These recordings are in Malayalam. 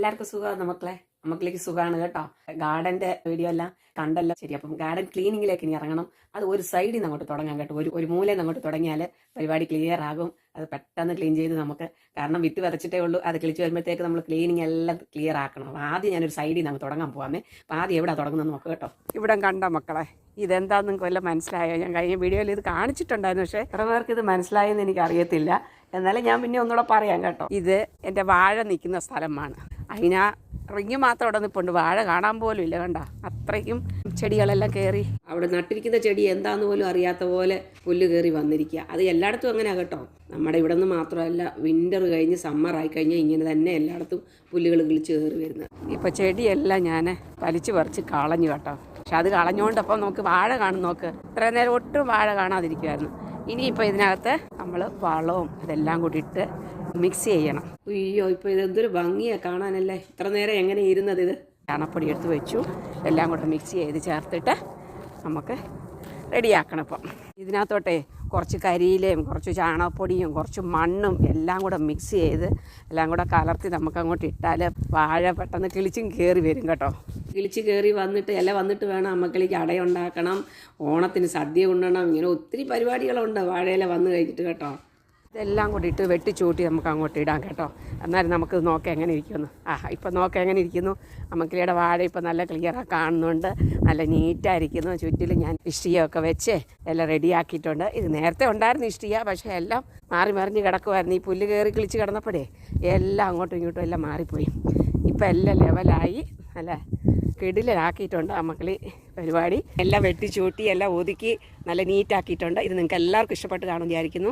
എല്ലാവർക്കും സുഖമാണ് മക്കളെ മക്കളിലേക്ക് സുഖമാണ് കേട്ടോ. ഗാർഡന്റെ വീഡിയോ എല്ലാം കണ്ടല്ലോ. ശരി അപ്പം ഗാർഡൻ ക്ലീനിങ്ങിലേക്ക് ഇനി ഇറങ്ങണം. അത് ഒരു സൈഡിൽ നിന്ന് അങ്ങോട്ട് തുടങ്ങാം കേട്ടോ. ഒരു ഒരു മൂലയിൽ അങ്ങോട്ട് തുടങ്ങിയാൽ പരിപാടി ക്ലിയർ ആകും. അത് പെട്ടെന്ന് ക്ലീൻ ചെയ്ത് നമുക്ക് കാരണം വിത്ത് വിതച്ചിട്ടേ ഉള്ളൂ. അത് കിളിച്ച് വരുമ്പോഴത്തേക്ക് നമ്മൾ ക്ലീനിങ് എല്ലാം ക്ലിയർ ആക്കണം. അപ്പോൾ ആദ്യം ഞാനൊരു സൈഡിൽ നിന്ന് അങ്ങ് തുടങ്ങാൻ പോകാമേ അപ്പോൾ ആദ്യം എവിടെ തുടങ്ങുന്നത് നോക്കുക കേട്ടോ. ഇവിടെ കണ്ട മക്കളെ? ഇതെന്താന്ന് നിങ്ങൾക്ക് വല്ല മനസ്സിലായോ? ഞാൻ കഴിഞ്ഞ വീഡിയോയിൽ ഇത് കാണിച്ചിട്ടുണ്ടായിരുന്നു പക്ഷേ എത്ര പേർക്ക് ഇത് മനസ്സിലായെന്ന് എനിക്ക് അറിയത്തില്ല എന്നാലും ഞാൻ പിന്നെ ഒന്നുകൂടെ പറയാം കേട്ടോ. ഇത് എന്റെ വാഴ നിൽക്കുന്ന സ്ഥലമാണ്. അതിനാ റിങ് മാത്രം അവിടെ നിൽപ്പുണ്ട് വാഴ കാണാൻ പോലും ഇല്ല കണ്ട? അത്രയ്ക്കും ചെടികളെല്ലാം കയറി അവിടെ നട്ടിരിക്കുന്ന ചെടി എന്താന്ന് പോലും അറിയാത്ത പോലെ പുല്ല് കയറി വന്നിരിക്കുക. അത് എല്ലായിടത്തും അങ്ങനെയാ കേട്ടോ. നമ്മുടെ ഇവിടെ നിന്ന് മാത്രമല്ല വിന്റർ കഴിഞ്ഞ് സമ്മർ ആയി കഴിഞ്ഞാൽ ഇങ്ങനെ തന്നെ എല്ലായിടത്തും പുല്ലുകൾ കിളിച്ച് കയറി വരുന്നത്. ഇപ്പോൾ ചെടിയെല്ലാം ഞാൻ വലിച്ചു പറിച്ച് കളഞ്ഞു കേട്ടോ. പക്ഷെ അത് കളഞ്ഞുകൊണ്ടപ്പോ നമുക്ക് വാഴ കാണും നോക്ക്. ഇത്ര നേരം ഒട്ടും വാഴ കാണാതിരിക്കുമായിരുന്നു ഇനിയിപ്പോൾ ഇതിനകത്ത് നമ്മൾ വളവും ഇതെല്ലാം കൂടി ഇട്ട് മിക്സ് ചെയ്യണം. അയ്യോ ഇപ്പോൾ ഇത് എന്തൊരു ഭംഗിയാണ് കാണാനല്ലേ? ഇത്ര നേരം എങ്ങനെ ഇരുന്നത് ഇത്? ചാണപ്പൊടി എടുത്ത് വെച്ചു. എല്ലാം കൂടെ മിക്സ് ചെയ്ത് ചേർത്തിട്ട് നമുക്ക് റെഡിയാക്കണം ഇപ്പം. ഇതിനകത്തോട്ടെ കുറച്ച് കരിയിലയും കുറച്ച് ചാണകപ്പൊടിയും കുറച്ച് മണ്ണും എല്ലാം കൂടെ മിക്സ് ചെയ്ത് എല്ലാം കൂടെ കലർത്തി നമുക്ക് അങ്ങോട്ട് ഇട്ടാൽ വാഴ പെട്ടെന്ന് കിളിച്ചും കയറി വരും കേട്ടോ. കിളിച്ച് കയറി വന്നിട്ട് ഇല വന്നിട്ട് വേണം അമ്മക്കളിക്ക് അടയുണ്ടാക്കണം. ഓണത്തിന് സദ്യ കൊണ്ടുവരണം ഇങ്ങനെ ഒത്തിരി പരിപാടികളുണ്ട്. വാഴയില വന്ന് കഴിഞ്ഞിട്ട് കേട്ടോ. ഇതെല്ലാം കൂടി ഇട്ട് വെട്ടിച്ചൂട്ടി നമുക്ക് അങ്ങോട്ട് ഇടാം കേട്ടോ. എന്നാലും നമുക്ക് നോക്കാം എങ്ങനെ ഇരിക്കുന്നു? ആ ഇപ്പം നോക്കാം എങ്ങനെ ഇരിക്കുന്നു? അമ്മക്കിളിയുടെ വാഴ ഇപ്പം നല്ല ക്ലിയറായി കാണുന്നുണ്ട്. നല്ല നീറ്റായിരിക്കുന്നു. ചുറ്റിലും ഞാൻ ഇഷ്ടിയൊക്കെ വെച്ച് എല്ലാം റെഡിയാക്കിയിട്ടുണ്ട്. ഇത് നേരത്തെ ഉണ്ടായിരുന്നു ഇഷ്ടിയ പക്ഷേ എല്ലാം മാറി മറിഞ്ഞ് കിടക്കുമായിരുന്നു ഈ പുല്ല് കയറി കിളിച്ച് കിടന്നപ്പോഴേ എല്ലാം അങ്ങോട്ടും ഇങ്ങോട്ടും എല്ലാം മാറിപ്പോയി. ഇപ്പം എല്ലാം ലെവലായി അല്ലേ? കിടിലാക്കിയിട്ടുണ്ട് മക്കളി പരിപാടി. എല്ലാം വെട്ടിച്ചൂട്ടി എല്ലാം ഒതുക്കി നല്ല നീറ്റാക്കിയിട്ടുണ്ട്. ഇത് നിങ്ങൾക്ക് എല്ലാവർക്കും ഇഷ്ടപ്പെട്ട് കാണും വിചാരിക്കുന്നു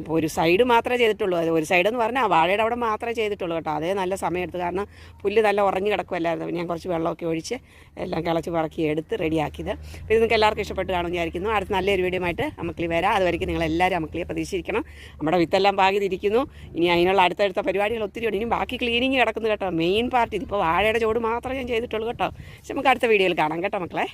ഇപ്പോൾ ഒരു സൈഡ് മാത്രമേ ചെയ്തിട്ടുള്ളൂ. അത് ഒരു സൈഡ് എന്ന് പറഞ്ഞാൽ വാഴയുടെ അവിടെ മാത്രമേ ചെയ്തിട്ടുള്ളൂ കേട്ടോ. അതേ നല്ല സമയമെടുത്ത്. കാരണം പുല്ല് നല്ല ഉറഞ്ഞു കിടക്കുമല്ലായിരുന്നു ഞാൻ കുറച്ച് വെള്ളമൊക്കെ ഒഴിച്ച് എല്ലാം കിളച്ച് പറക്കി എടുത്ത് റെഡിയാക്കിയത്. അപ്പോൾ ഇത് നിങ്ങൾക്ക് എല്ലാവർക്കും ഇഷ്ടപ്പെട്ട് കാണും വിചാരിക്കുന്നു. അടുത്ത നല്ലൊരു വീഡിയോ ആയിട്ട് അമ്മക്കളി വരാം. അതുവരെയ്ക്ക് നിങ്ങൾ എല്ലാവരും അമ്മക്കളിയെ പ്രതീക്ഷിക്കണം നമ്മുടെ വിത്തെല്ലാം പാകിതിരിക്കുന്നു ഇനി അതിനുള്ള അടുത്തടുത്ത പരിപാടികൾ ഒത്തിരി ഉണ്ട്. ഇനി ബാക്കി ക്ലീനിങ് കിടക്കുന്നു കേട്ടോ. മെയിൻ പാർട്ടി ഇതിപ്പോൾ വാഴയുടെ ചോട് മാത്രമേ ഞാൻ ചെയ്തിട്ടുള്ളൂ കേട്ടോ. പക്ഷെ നമുക്ക് അടുത്ത വീഡിയോയിൽ കാണാം കേട്ടോ മക്കളെ.